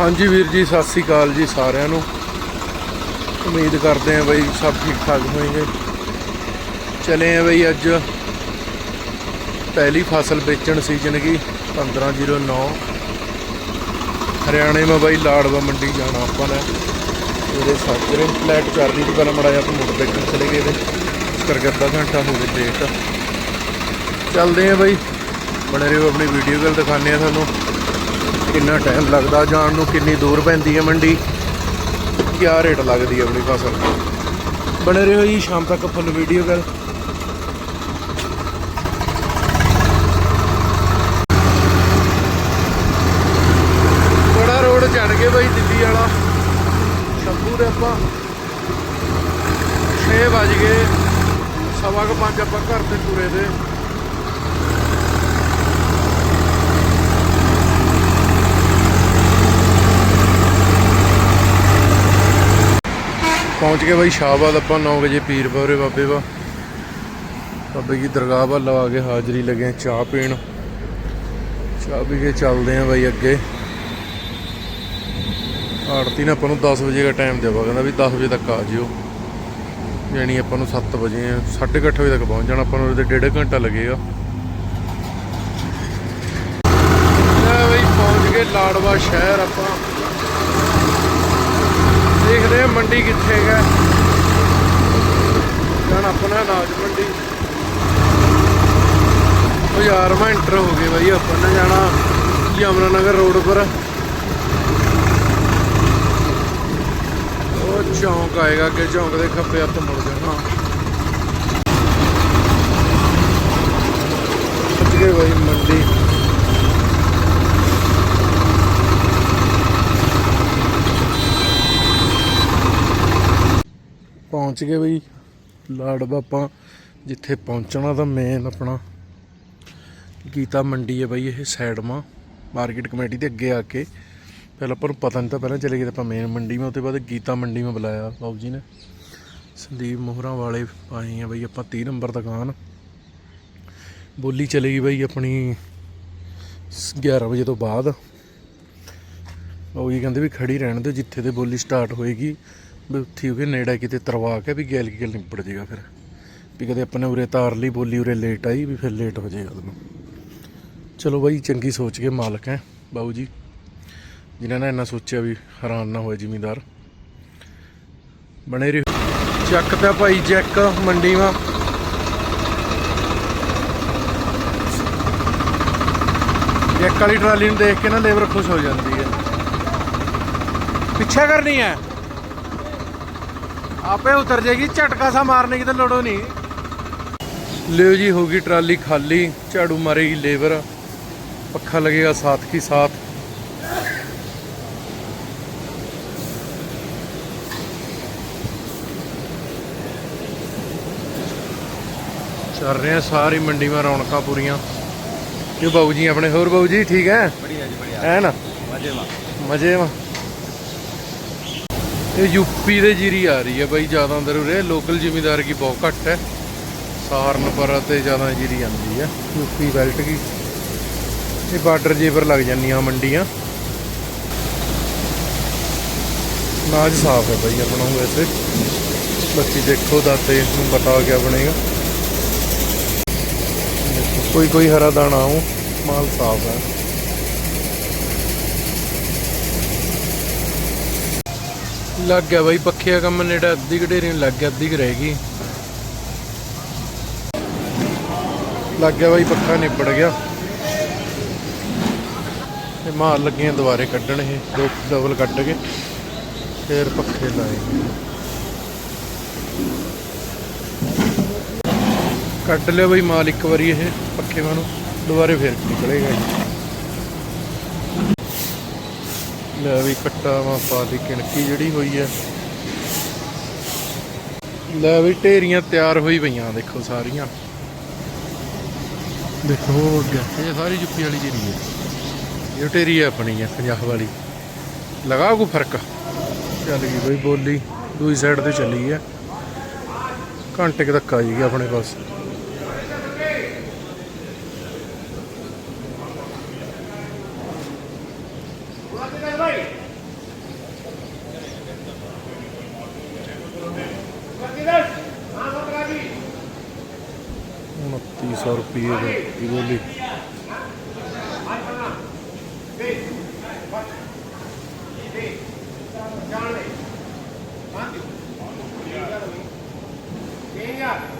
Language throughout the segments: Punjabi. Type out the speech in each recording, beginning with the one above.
ਹਾਂਜੀ ਵੀਰ ਜੀ, ਸਤਿ ਸ੍ਰੀ ਅਕਾਲ ਜੀ ਸਾਰਿਆਂ ਨੂੰ। ਉਮੀਦ ਕਰਦੇ ਆ ਬਈ ਸਭ ਠੀਕ ਠਾਕ ਹੋਣਗੇ। ਚਲੇ ਆ ਬਈ ਅੱਜ ਪਹਿਲੀ ਫਸਲ ਵੇਚਣ ਸੀਜ਼ਨ ਕੀ 1509 ਹਰਿਆਣੇ ਮੇ ਬਈ ਲਾੜਵਾ ਮੰਡੀ ਜਾਣਾ ਆਪਾਂ ਨੇ। ਉਹਦੇ ਸਾਜਰੇ ਫਲੈਟ ਚੱਲ ਰਹੀ ਸੀ ਪਹਿਲਾਂ ਮੜਾ ਜਿਹਾ ਆਪਾਂ ਦੇਖਣ ਚਲੇ ਗਏ ਤੇ ਕਰਕੇ ਅੱਧਾ ਘੰਟਾ ਹੋ ਗਿਆ ਲੇਟ ਚੱਲਦੇ ਆ ਬਈ। ਬਣੇ ਰਹੋ ਆਪਣੀ ਵੀਡੀਓ ਗੱਲ ਦਿਖਾਉਂਦੇ ਆ ਤੁਹਾਨੂੰ। ਕਿੰਨਾ ਟਾਈਮ ਲੱਗਦਾ ਜਾਣ ਨੂੰ ਕਿੰਨੀ ਦੂਰ ਪੈਂਦੀ ਹੈ ਮੰਡੀ? ਕਿਆ ਰੇਟ ਲੱਗਦੀ ਹੈ ਆਪਣੀ ਫਸਲ? ਬਣੇ ਰਹੋ ਜੀ ਸ਼ਾਮ ਤੱਕ ਫੁੱਲ ਵੀਡੀਓ ਗੱਲ ਬੜਾ ਰੋਡ ਚੜ ਗਏ ਬਾਈ ਦਿੱਲੀ ਵਾਲਾ। ਸ਼ੰਭੂ ਦੇ ਆਪਾਂ 6 ਵਜ ਗਏ ਸਵਾ ਕੁ ਪੰਜ ਆਪਾਂ ਘਰ ਤੇ ਤੁਰੇ ਦੇ। ਪਹੁੰਚ ਗਏ ਬਾਈ ਸ਼ਾਹਬਾਦ ਆਪਾਂ 9 ਵਜੇ ਪੀਰ ਬੌਰੇ ਬਾਬੇ ਵਾ ਬਾਬੇ ਦੀ ਦਰਗਾਹ ਵੱਲ ਲਵਾ ਕੇ ਹਾਜ਼ਰੀ ਲੱਗੇ ਚਾਹ ਪੀਣ। ਚਾਹ ਪੀ ਕੇ ਚੱਲਦੇ ਆ ਬਾਈ ਅੱਗੇ। ਆੜਤੀ ਨੇ ਆਪਾਂ ਨੂੰ 10 ਵਜੇ ਦਾ ਟਾਈਮ ਦੇਵਾ, ਕਹਿੰਦਾ ਵੀ 10 ਵਜੇ ਤੱਕ ਆ ਜਿਓ। ਯਾਨੀ ਆਪਾਂ ਨੂੰ 7 ਵਜੇ 8:30 ਵਜੇ ਤੱਕ ਪਹੁੰਚ ਜਾਣਾ, ਆਪਾਂ ਨੂੰ ਉਹਦੇ ਡੇਢ ਘੰਟਾ ਲੱਗੇਗਾ। ਲੈ ਬਈ, ਪਹੁੰਚ ਗਏ ਲਾੜਵਾ ਸ਼ਹਿਰ ਆਪਾਂ। ਦੇਖਦੇ ਆ ਮੰਡੀ ਕਿੱਥੇ ਹੈ ਜਾਨ ਆਪਣਾ ਨਾਜ ਮੰਡੀ। ਬਾਜ਼ਾਰ ਮਾ ਐਂਟਰ ਹੋ ਗਏ ਬਈ, ਆਪਾਂ ਨੇ ਜਾਣਾ ਯਮਨਾ ਨਗਰ ਰੋਡ ਪਰ। ਉਹ ਚੌਂਕ ਆਏਗਾ ਕਿ ਚੌਂਕ ਦੇ ਖੱਬੇ ਹੱਥ ਮੁੜ ਜਾਣਾ। ਪਹੁੰਚ ਗਏ ਬਈ ਮੰਡੀ। ਪਹੁੰਚ ਗਏ ਬਈ। ਲਾੜ ਬਾਪਾ, ਜਿੱਥੇ ਪਹੁੰਚਣਾ ਤਾਂ ਮੇਨ ਆਪਣਾ। ਗੀਤਾ ਮੰਡੀ ਹੈ ਬਈ, ਇਹ ਸਾਈਡ ਮਾ ਮਾਰਕੀਟ ਕਮੇਟੀ ਦੇ ਅੱਗੇ ਆ ਕੇ। ਪਹਿਲਾਂ ਆਪਾਂ ਨੂੰ ਪਤਾ ਨਹੀਂ ਤਾਂ ਪਹਿਲਾਂ ਚਲੇ ਗਏ ਤਾਂ ਆਪਾਂ ਮੇਨ ਮੰਡੀ ਮਾ, ਉਹਦੇ ਬਾਅਦ ਗੀਤਾ ਮੰਡੀ ਮਾ ਬੁਲਾਇਆ ਬਾਬੂ ਜੀ ਨੇ। ਸੰਦੀਪ ਮੋਹਰਾਂ ਵਾਲੇ ਪਾਏ ਆ ਬਈ, ਆਪਾਂ 30 ਨੰਬਰ ਦੁਕਾਨ। ਬੋਲੀ ਚਲੇ ਗਈ ਬਈ ਆਪਣੀ 11 ਵਜੇ ਤੋਂ ਬਾਅਦ। ਉਹ ਜੀ ਕਹਿੰਦੇ ਵੀ ਖੜੀ ਰਹਿਣ ਦਿਓ, ਜਿੱਥੇ ਤੇ ਬੋਲੀ ਸਟਾਰਟ ਹੋਏਗੀ। ਵੀ ਉੱਥੇ ਉਹਦੇ ਨੇੜੇ ਕਿਤੇ ਤਰਵਾ ਕੇ ਵੀ ਗੈਲ ਕੀ ਗੱਲ ਨਿਬੜ ਜਾਏਗਾ ਫਿਰ। ਵੀ ਕਦੇ ਆਪਾਂ ਨੇ ਉਰੇ ਤਾਰ ਲਈ ਬੋਲੀ ਉਰੇ ਲੇਟ ਆਈ, ਵੀ ਫਿਰ ਲੇਟ ਹੋ ਜਾਏਗਾ ਤੁਹਾਨੂੰ। ਚਲੋ ਬਾਈ, ਚੰਗੀ ਸੋਚ ਕੇ ਮਾਲਕ ਹੈ, ਬਾਊ ਜੀ। ਜਿਨ੍ਹਾਂ ਨੇ ਇੰਨਾ ਸੋਚਿਆ ਵੀ ਹੈਰਾਨ ਨਾ ਹੋਏ ਜ਼ਿਮੀਦਾਰ। ਬਣੇ ਰਹੋ। ਚੱਕ ਤਾਂ ਭਾਈ ਚੈੱਕ ਮੰਡੀ ਮਾ ਚੈੱਕ ਵਾਲੀ ਟਰਾਲੀ ਨੂੰ ਦੇਖ ਕੇ ਨਾ ਲੇਬਰ ਖੁਸ਼ ਹੋ ਜਾਂਦੀ ਹੈ। ਪਿੱਛਾ ਕਰਨੀ ਹੈ। ਆਪੇ ਉਤਰ ਜਾਏਗੀ ਝਟਕਾ ਸਾ ਮਾਰਨੇ की तो लोड़ो नहीं लियो जी होगी ट्राली खाली झाड़ू मारेगी लेबर पक्खा लगेगा साथ की साथ ਚੱਲ ਰਹੇ ਆ ਸਾਰੀ ਮੰਡੀ ਮਾ ਰੌਣਕਾਂ ਪੂਰੀਆਂ ਇਹ ਬਾਬੂ ਜੀ ਆਪਣੇ ਹੋਰ ਬਾਬੂ ਜੀ ਠੀਕ ਹੈ बढ़िया जी बढ़िया ਹੈ ਨਾ मजे में ਮਜ਼ੇ ਵਾ ਇਹ ਯੂਪੀ ਦੇ ਜੀਰੀ ਆ ਰਹੀ ਹੈ ਬਾਈ, ਜ਼ਿਆਦਾ ਅੰਦਰ ਉਰੇ ਲੋਕਲ ਜ਼ਿਮੀਦਾਰ ਕੀ ਬਹੁਤ ਘੱਟ ਹੈ। ਸਹਾਰਨਪੁਰ ਤੇ ਜ਼ਿਆਦਾ ਜੀਰੀ ਆਉਂਦੀ ਹੈ, ਯੂਪੀ ਬੈਲਟ ਕੀ। ਇਹ ਬਾਰਡਰ ਜੇਬਰ ਲੱਗ ਜਾਂਦੀਆਂ ਮੰਡੀਆਂ। ਨਾਜ ਸਾਫ਼ ਹੈ ਬਾਈ, ਆਪਣਾ ਵੈਸੇ। ਬਾਕੀ ਦੇਖੋ ਦਾਤੇ ਨੂੰ ਬਤਾ ਕਿਆ ਬਣੇਗਾ। ਕੋਈ ਕੋਈ ਹਰਾ ਦਾਣਾ ਉਹ ਮਾਲ ਸਾਫ਼ ਹੈ। ਲੱਗ ਗਿਆ ਬਾਈ, ਪੱਖੇ ਦਾ ਕੰਮ ਨੇੜੇ ਅੱਧੀ ਘੜੇਰੀ ਨੂੰ ਲੱਗ ਗਿਆ, ਅੱਧੀ ਕੁ ਰਹਿ ਗਈ। ਲੱਗ ਗਿਆ ਬਾਈ, ਪੱਖਾ ਨਿਬੜ ਗਿਆ। ਤੇ ਮਾਲ ਲੱਗੀਆਂ ਦੁਬਾਰੇ ਕੱਢਣ ਇਹ, ਦੋ ਡਬਲ ਕੱਢ ਕੇ, ਫੇਰ ਪੱਖੇ ਲਾਏ। ਕੱਢ ਲਿਆ ਬਾਈ ਮਾਲ ਇੱਕ ਵਾਰੀ ਇਹ, ਪੱਖੇ ਵਾਂ ਨੂੰ ਦੁਬਾਰੇ ਫੇਰ ਨਿਕਲੇਗਾ ਜੀ ਲੈ ਵੀ ਕੱਟਾ ਵਾ ਪਾ ਦੀ ਕਿਣਕੀ ਜਿਹੜੀ ਹੋਈ ਹੈ। ਲੈ ਵੀ ਢੇਰੀਆਂ ਤਿਆਰ ਹੋਈ ਪਈਆਂ ਦੇਖੋ ਸਾਰੀਆਂ। ਦੇਖੋ ਅੱਗੇ। ਇਹ ਸਾਰੀ ਜੁੱਪੀ ਵਾਲੀ ਜਿਹੜੀ ਹੈ। ਇਹ ਢੇਰੀ ਹੈ ਆਪਣੀ ਹੈ ਪੰਜਾਬ ਵਾਲੀ। ਲਗਾ ਕੋ ਫ਼ਰਕ? ਚੱਲ ਗਈ ਬਈ ਬੋਲੀ ਦੂਜੀ ਸਾਈਡ ਤੇ ਚੱਲੀ ਹੈ। ਘੰਟੇ ਤੱਕ ਆ ਜਾਏਗੀ ਆਪਣੇ ਪਾਸ। 2200 ਰੁਪਏ ਦੀ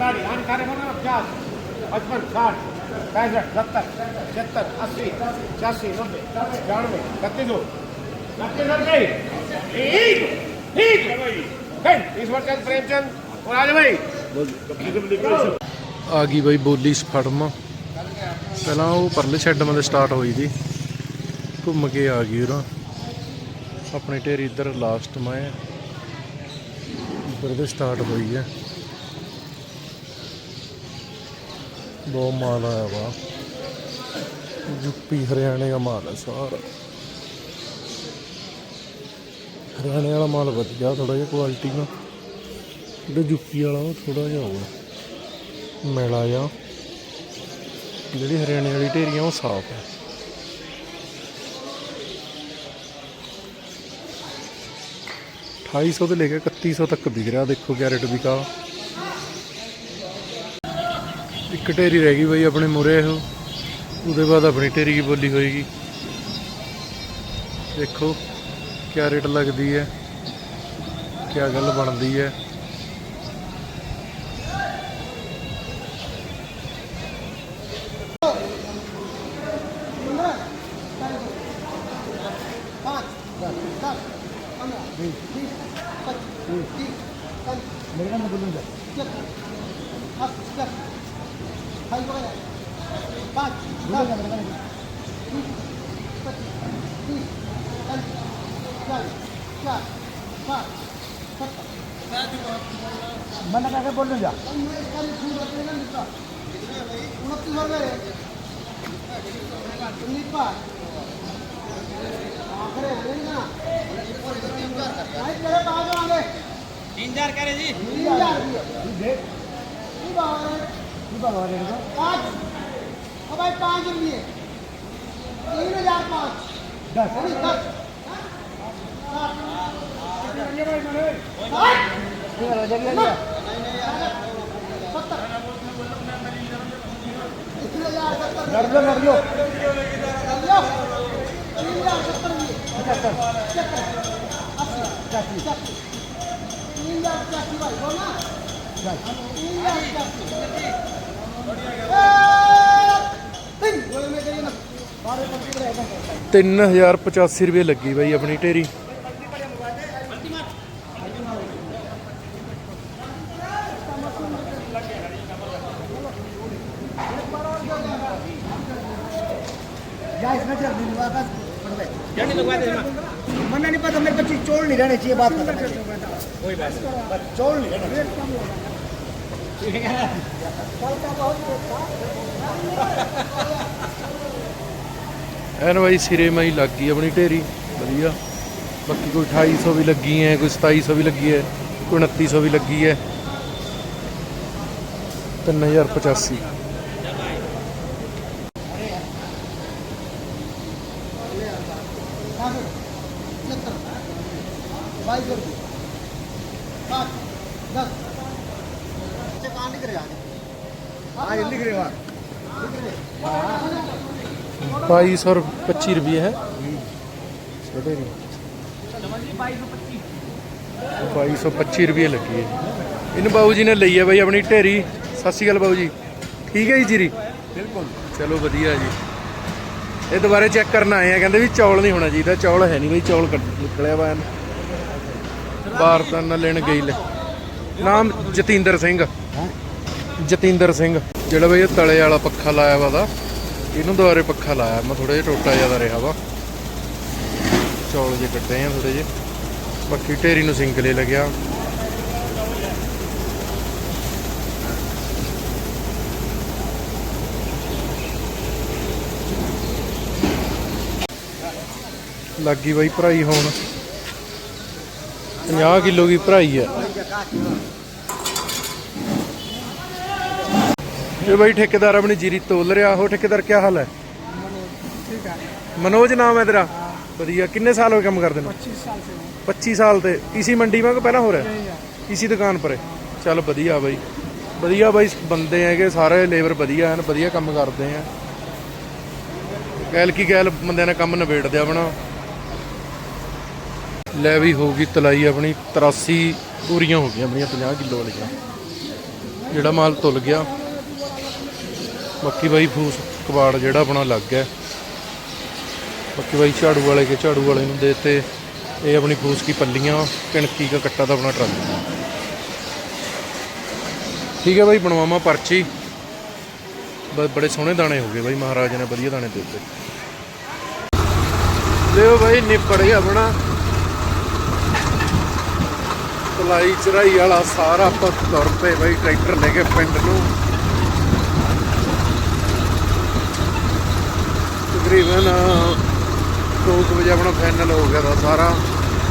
તારી આની તારીખ મને પચાસ પચપન, સાઠ, પાંસઠ, સત્તર છત્તર અસી, છ્યાસી નબ્બે ત્રાણવે બત્રીસો ਆ ਗਈ ਬਈ ਬੋਲੀ ਸਫੜਮ ਪਹਿਲਾਂ ਉਹ ਪਰਲੇ ਛੱਡ ਮਲੇ ਸਟਾਰਟ ਹੋਈ ਦੀ ਘੁੰਮ ਕੇ ਆ ਗਈ ਉਰਾ। ਆਪਣੇ ਢੇਰ ਇੱਧਰ ਲਾਸਟ ਮੈਂ। ਇੱਧਰ ਦੇ ਸਟਾਰਟ ਹੋਈ ਹੈ। ਬਹੁਤ ਮਾਲ ਆਇਆ ਵਾ। ਯੂਪੀ, ਹਰਿਆਣੇ ਦਾ ਮਾਲ ਹੈ ਸਾਰਾ। ਹਰਿਆਣੇ ਵਾਲਾ ਮਾਲ ਵਧੀਆ ਥੋੜਾ ਜਿਹਾ ਕੁਆਲਿਟੀ ਦਾ। ਜਿਹੜਾ ਯੂਪੀ ਵਾਲਾ ਉਹ ਥੋੜਾ ਜਿਹਾ ਹੋਊਗਾ। ਮੈਲਾ ਆ ਜਿਹੜੀ ਹਰਿਆਣੇ ਵਾਲੀ ਢੇਰੀਆਂ ਉਹ ਸਾਫ਼ ਹੈ ਅਠਾਈ ਸੌ ਤੋਂ ਲੈ ਕੇ 3100 ਤੱਕ ਵਿਕ ਰਿਹਾ, ਦੇਖੋ ਕੈਰਟ ਵਿਕਾ। ਇੱਕ ਢੇਰੀ ਰਹਿ ਗਈ ਬਈ ਆਪਣੇ ਮੁਰੇ ਉਹ ਉਹਦੇ ਬਾਅਦ ਆਪਣੀ ਢੇਰੀ ਕੀ ਬੋਲੀ ਹੋਏਗੀ? ਦੇਖੋ, ਕਿਆ ਰੇਟ ਲੱਗਦੀ ਹੈ, ਕਿਆ ਗੱਲ ਬਣਦੀ ਹੈ। पाँच बोलो मेरे नाम मैं लगा के बोल दूँ जा तीन हजार करे जी पाँच अब भाई पाँच रुपये तीन हजार पाँच दस दस लड़ लो लड़ लो तीन हजार सत्तर पचहत्तर पचहत्तर अस्सी पचासी तीन हजार पचासी भाई बोलना तीन हजार पचासी तीन बोले में करिए ना बारह पच्चीस रहेगा 3085 ਰੁਪਏ ਲੱਗੀ ਬਾਈ ਆਪਣੀ ਢੇਰੀ या इसमें चल दिन वापस पड़ गए जल्दी लगवा दे इसमें। मना नहीं पता मेरे बच्चे चोल नहीं रहने चाहिए बात खत्म कोई बात नहीं। बस चोल नहीं रहने चाहिए ਐਨ ਬਾਈ ਸਿਰੇ ਮਾਈ ਲੱਗ ਗਈ ਆਪਣੀ ਢੇਰੀ ਵਧੀਆ ਬਾਕੀ ਕੋਈ 2800 ਵੀ ਲੱਗੀ ਹੈ ਕੋਈ 2700 ਵੀ ਲੱਗੀ ਹੈ ਕੋਈ 2900 ਵੀ ਲੱਗੀ ਹੈ 3085 लिख रहे 2225 ਰੁਪਏ ਹੈ ਛੋਟੇ ਨਹੀਂ 2225 ਰੁਪਏ ਲੱਗੀ ਹੈ ਇਹਨੂੰ ਬਾਬੂ ਜੀ ਨੇ ਲਈ ਹੈ ਬਾਈ ਆਪਣੀ ਢੇਰੀ ਸਤਿ ਸ਼੍ਰੀ ਅਕਾਲ ਬਾਬੂ ਜੀ ਠੀਕ ਹੈ ਜੀ ਜੀਰੀ बिल्कुल ਚਲੋ ਵਧੀਆ ਜੀ ਇਹ ਦੁਬਾਰੇ ਚੈੱਕ ਕਰਨ ਆਏ ਆ ਕਹਿੰਦੇ ਵੀ ਚੌਲ ਨਹੀਂ ਹੋਣਾ ਚਾਹੀਦਾ ਚੌਲ ਹੈ ਨਹੀਂ ਬਈ ਚੌਲ ਕੱਢ- ਨਿਕਲਿਆ ਵਾ ਐਨ। ਬਾਰਦਾਨਾ ਲੈਣ ਗਈ ਲੈ ਨਾਮ ਜਤਿੰਦਰ ਸਿੰਘ ਜਤਿੰਦਰ ਸਿੰਘ ਜਿਹੜਾ ਬਈ ਇਹ ਤਲੇ ਵਾਲਾ ਪੱਖਾ ਲਾਇਆ ਵਾ ਦਾ, ਇਹਨੂੰ ਦੁਬਾਰੇ ਪੱਖਾ ਲਾਇਆ। ਮੈਂ ਥੋੜਾ ਜਿਹਾ ਟੋਟਾ ਜ਼ਿਆਦਾ ਰਿਹਾ ਵਾ। ਚੌਲ ਜੇ ਕੱਟੇ ਆ ਥੋੜੇ ਜਿਹੇ। ਬਾਕੀ ਢੇਰੀ ਨੂੰ ਸਿੰਗਲੇ ਲੱਗਿਆ। ਲੱਗੀ ਬਾਈ ਭਰਾਈ ਹੋਣ। 50 ਕਿਲੋ ਦੀ ਭਰਾਈ ਆ। ਇਹ ਬਈ ਠੇਕੇਦਾਰ ਆਪਣੀ ਜੀਰੀ ਤੋਲ ਰਿਹਾ ਉਹ ਠੇਕੇਦਾਰ ਕੀ ਹਾਲ ਹੈ? ਮਨੋਜ ਨਾਮ ਹੈ ਤੇਰਾ? ਵਧੀਆ ਕਿੰਨੇ ਸਾਲ ਹੋ ਗਏ ਕੰਮ ਕਰਦੇ ਨੂੰ? 25 ਸਾਲ ਤੇ। ਇਸੀ ਮੰਡੀ ਮੈਂ ਕੋ ਪਹਿਲਾਂ ਹੋ ਰਿਹਾ? ਇਸੀ ਦੁਕਾਨ ਪਰ। ਚੱਲ ਵਧੀਆ ਬਾਈ। ਵਧੀਆ ਬਾਈ ਬੰਦੇ ਹੈਗੇ ਸਾਰੇ ਲੇਬਰ ਵਧੀਆ ਹਨ ਵਧੀਆ ਕੰਮ ਕਰਦੇ ਆ। ਗੈਲ ਕੀ ਕਹਿਲ ਬੰਦਿਆਂ ਨੇ ਕੰਮ ਨਿਬੇੜਦੇ ਆਪਣਾ। ਲੈ ਵੀ ਹੋ ਗਈ ਤਲਾਈ ਆਪਣੀ 83 ਪੂਰੀਆਂ ਹੋ ਗਈਆਂ ਆਪਣੀਆਂ 50 ਕਿਲੋ ਵਾਲੀਆਂ। ਜਿਹੜਾ ਮਾਲ ਤੁਲ ਗਿਆ। ਬਾਕੀ ਬਾਈ ਫੂਸ ਕਬਾੜ ਜਿਹੜਾ ਆਪਣਾ ਲੱਗ ਗਿਆ ਬਾਕੀ ਬਾਈ ਝਾੜੂ ਵਾਲੇ ਕੇ ਝਾੜੂ ਵਾਲੇ ਨੂੰ ਦੇ ਤੇ ਇਹ ਆਪਣੀ ਫੂਸ ਕੀ ਪੱਲੀਆਂ, ਕਣਕੀ ਦਾ ਕੱਟਾ ਦਾ ਆਪਣਾ ਟਰੱਕ। ਠੀਕ ਹੈ ਬਾਈ, ਬਣਵਾਵਾਂ ਪਰਚੀ। ਬੜੇ ਸੋਹਣੇ ਦਾਣੇ ਹੋ ਗਏ ਬਾਈ, ਮਹਾਰਾਜ ਨੇ ਵਧੀਆ ਦਾਣੇ ਦੇ ਦਿੱਤੇ। ਲਿਓ ਬਾਈ, ਨਿਪੜ ਗਿਆ ਆਪਣਾ। ਤਲਾਈ ਚਰਾਈ ਵਾਲਾ ਸਾਰਾ ਆਪਾਂ ਤੁਰ ਪਏ ਬਾਈ ਟਰੈਕਟਰ ਲੈ ਕੇ ਪਿੰਡ ਨੂੰ। ਤਕਰੀਬਨ 2 ਵਜੇ ਆਪਣਾ ਫਾਈਨਲ ਹੋ ਗਿਆ ਦਾ ਸਾਰਾ।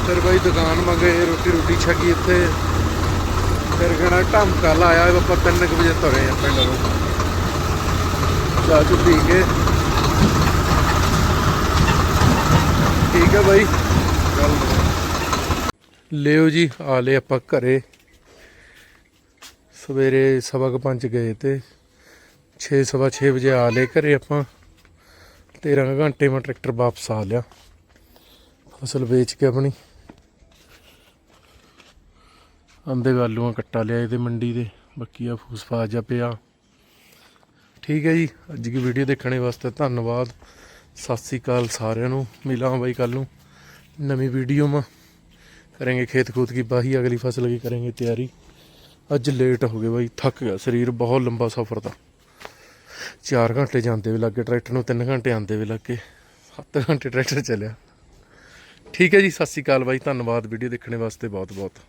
ਫਿਰ ਬਾਈ ਦੁਕਾਨ ਮੰਗੇ, ਰੋਟੀ ਰੋਟੀ ਛਕੀ ਇੱਥੇ। ਫਿਰ ਕਹਣਾ ਢਮਕਾ ਲਾਇਆ ਆਪਾਂ 3 ਵਜੇ ਤੁਰੇ ਆ ਪਿੰਡ ਨੂੰ। ਚਾਹ ਚੁ ਪੀ ਕੇ। ਠੀਕ ਹੈ ਬਾਈ। ਚੱਲ ਲਿਓ ਜੀ, ਆ ਲੈ ਆਪਾਂ ਘਰੇ। ਸਵੇਰੇ ਸਵਾ ਕੁ ਪੰਜ ਗਏ ਤੇ 6 ਸਵਾ 6 ਵਜੇ ਆ ਲੈ ਘਰੇ ਆਪਾਂ। 13 ਕੁ ਘੰਟੇ ਮੈਂ ਟਰੈਕਟਰ ਵਾਪਸ ਆ ਲਿਆ। ਫਸਲ ਵੇਚ ਕੇ ਆਪਣੀ। ਆਂਦੇ ਆਲੂਆਂ ਕੱਟਾ ਲਿਆ ਇਹਦੇ ਮੰਡੀ ਦੇ। ਬਾਕੀ ਆ ਫੂਸਫਾਸ ਜਾ ਪਿਆ। ਠੀਕ ਹੈ ਜੀ, ਅੱਜ ਦੀ ਵੀਡੀਓ ਦੇਖਣੇ ਵਾਸਤੇ ਧੰਨਵਾਦ। ਸਤਿ ਸ੍ਰੀ ਅਕਾਲ ਸਾਰਿਆਂ ਨੂੰ। ਮਿਲਾਂ ਬਾਈ ਕੱਲ ਨੂੰ। ਨਵੀਂ ਵੀਡੀਓ ਮਾ ਕਰਾਂਗੇ ਖੇਤ ਖੂਤ ਕੀ ਬਾਹੀ, ਅਗਲੀ ਫਸਲ ਕੀ ਕਰਾਂਗੇ ਤਿਆਰੀ। ਅੱਜ ਲੇਟ ਹੋ ਗਏ ਬਾਈ, ਥੱਕ ਗਿਆ। ਸਰੀਰ ਬਹੁਤ ਲੰਬਾ ਸਫ਼ਰ ਦਾ 4 ਘੰਟੇ ਜਾਂਦੇ ਵੀ ਲੱਗੇ, ਟਰੈਕਟਰ ਨੂੰ 3 ਘੰਟੇ ਆਂਦੇ ਵੀ ਲੱਗੇ। 7 ਘੰਟੇ ਟਰੈਕਟਰ ਚੱਲਿਆ। ਠੀਕ ਹੈ ਜੀ, ਸਤਿ ਸ੍ਰੀ ਅਕਾਲ ਬਾਈ, ਧੰਨਵਾਦ। ਵੀਡੀਓ ਦੇਖਣੇ ਵਾਸਤੇ ਬਹੁਤ ਬਹੁਤ